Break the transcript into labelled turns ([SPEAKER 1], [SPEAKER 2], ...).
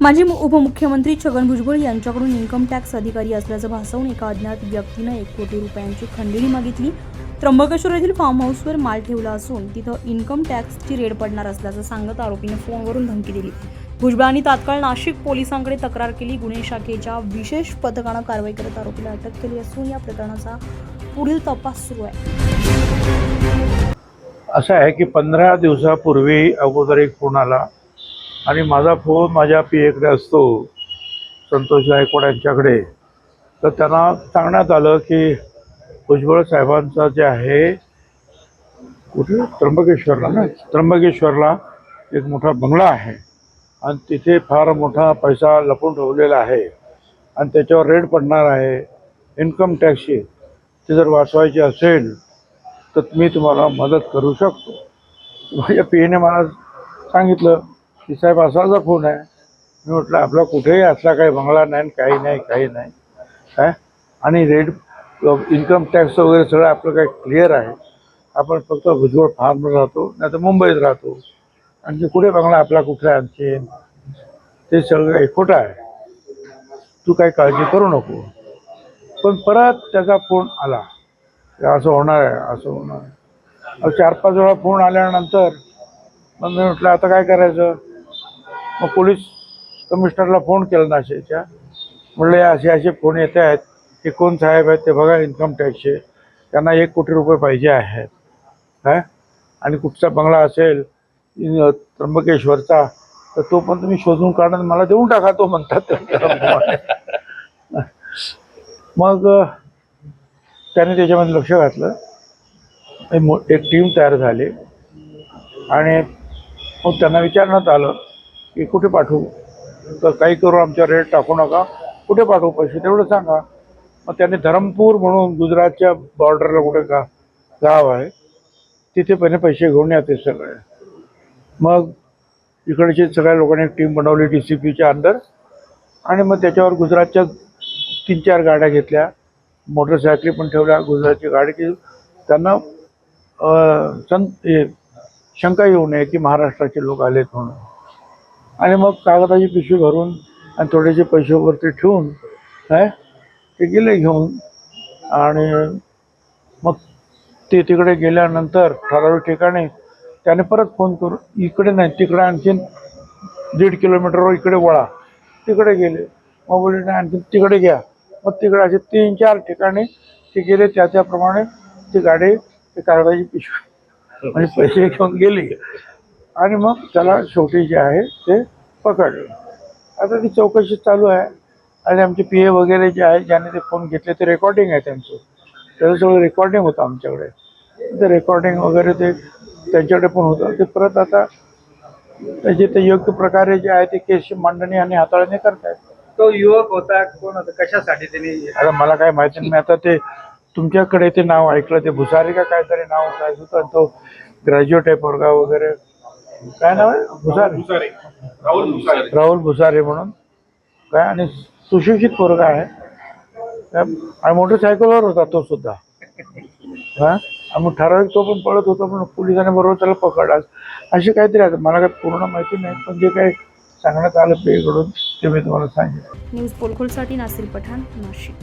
[SPEAKER 1] माजी उपमुख्यमंत्री छगन भुजबळ यांच्याकडून इन्कम टॅक्स अधिकारी असल्याचं भासवून एका अज्ञात व्यक्तीनं एक कोटी रुपयांची खंडणी मागितली. त्र्यंबकेश्वर येथील फार्म हाऊसवर माल ठेवला असून तिथं इन्कम टॅक्सची रेड पडणार असल्याचं सांगत आरोपीने फोनवरून धमकी दिली. भुजबळांनी तात्काळ नाशिक पोलिसांकडे तक्रार केली. गुन्हे शाखेच्या विशेष पथकानं कारवाई करत आरोपीला अटक केली असून या प्रकरणाचा पुढील तपास सुरू आहे.
[SPEAKER 2] असं आहे की पंधरा दिवसापूर्वी अगोदर एक फोन आला. आणि माझा फोन माझ्या पी एकडे असतो संतोष गायकवाड यांच्याकडे तर त्यांना सांगण्यात आलं की भुजबळ साहेबांचं जे आहे कुठे? त्र्यंबकेश्वरला ना? त्र्यंबकेश्वरला एक मोठा बंगला आहे. आणि तिथे फार मोठा पैसा लपून ठेवलेला आहे. आणि त्याच्यावर रेड पडणार आहे. इन्कम टॅक्सची ते जर वाचवायची असेल तर मी तुम्हाला मदत करू शकतो. माझ्या पीएने मला सांगितलं. की साहेब असाचा फोन आहे. मी म्हटलं आपला कुठेही असला काही बंगला नाही काही नाही काही नाही. काय? आणि रेट इन्कम टॅक्स वगैरे सगळं आपलं काही क्लिअर आहे. आपण फक्त भुजबळ फार्मवर राहतो नाही तर मुंबईत राहतो. आणखी कुठे बंगला आपला कुठला आणखी? ते सगळं खोटं आहे. तू काही काळजी करू नको. पण परत त्याचा फोन आला. असं होणार आहे असं होणार आहे. चार पाच वेळा फोन आल्यानंतर मग मी म्हटलं आता काय करायचं? मग पोलीस कमिशनरला फोन केला नाशिकच्या. म्हणलं या असे असे फोन येते आहेत ते कोण साहेब आहेत ते बघा इन्कम टॅक्सचे. त्यांना एक कोटी रुपये पाहिजे आहेत. काय आणि कुठचा बंगला असेल त्र्यंबकेश्वरचा तर तो पण तुम्ही शोधून काढून मला देऊन टाका तो म्हणतात. मग त्याने त्याच्यामध्ये लक्ष घातलं. मो- एक टीम तयार झाली. आणि मग त्यांना विचारण्यात आलं की कुठे पाठवू? तर काही करू आमच्या रेट टाकू नका. कुठे पाठवू पैसे? तेवढं सांगा. मग त्यांनी धरमपूर म्हणून गुजरातच्या बॉर्डरला कुठे का गाव आहे. तिथे पहिले पैसे घेऊन येते सगळे. मग इकडचे सगळ्या लोकांनी एक टीम बनवली डी सी पीच्या अंदर आणि मग त्याच्यावर गुजरातच्या तीन चार गाड्या घेतल्या. मोटरसायकली पण ठेवल्या गुजरातची गाडी की त्यांना सं हे शंका येऊ नये की महाराष्ट्राचे लोक आलेत म्हणून. आणि मग कागदाची पिशवी भरून आणि थोडेसे पैसे वरती ठेवून काय ते गेले घेऊन. आणि मग ते तिकडे गेल्यानंतर ठराविक ठिकाणी त्याने परत फोन करून इकडे नाही तिकडे आणखीन दीड किलोमीटरवर इकडे वळा. तिकडे गेले. मग बोलले नाही आणखी तिकडे घ्या. मग तिकडे असे तीन चार ठिकाणी ते गेले. त्या त्याप्रमाणे ती गाडी ते कागदाची पिशवी आणि पैसे घेऊन गेली. आणि मग त्याला शेवटी जे आहे ते पकडलं. आता ती चौकशी चालू आहे. आणि आमचे पी ए वगैरे जे आहे ज्याने ते फोन घेतले ते रेकॉर्डिंग आहे त्यांचं. त्याचं सगळं रेकॉर्डिंग होतं आमच्याकडे. ते रेकॉर्डिंग वगैरे ते त्यांच्याकडे पण होतं. ते परत आता त्याचे ते योग्य प्रकारे जे आहे ते केसची मांडणी आणि हाताळणी करतायत.
[SPEAKER 3] तो युवक होता कोण होता? कशासाठी त्यांनी
[SPEAKER 2] आता मला काय माहिती नाही. आता ते तुमच्याकडे ते नाव ऐकलं. ते भुसारी का काहीतरी नाव काय होतं तो ग्रॅज्युएट आहे पोरगा वगैरे. काय नाव आहे? भुसारी.
[SPEAKER 3] राहुल भुसारे.
[SPEAKER 2] राहुल भुसारे म्हणून. काय आणि सुशिक्षित पोरगा आहे. काय- आणि मोटरसायकलवर होता तो सुद्धा. हा? मग ठराविक तो पण पळत होता पण पोलिसांनी बरोबर त्याला पकडला. अशी काहीतरी आहे. मला काही पूर्ण माहिती नाही पण जे काही सांगण्यात आलं पेकडून ते मी तुम्हाला सांगितलं
[SPEAKER 1] न्यूज पोलखोलसाठी नासिर पठाण नाशिक.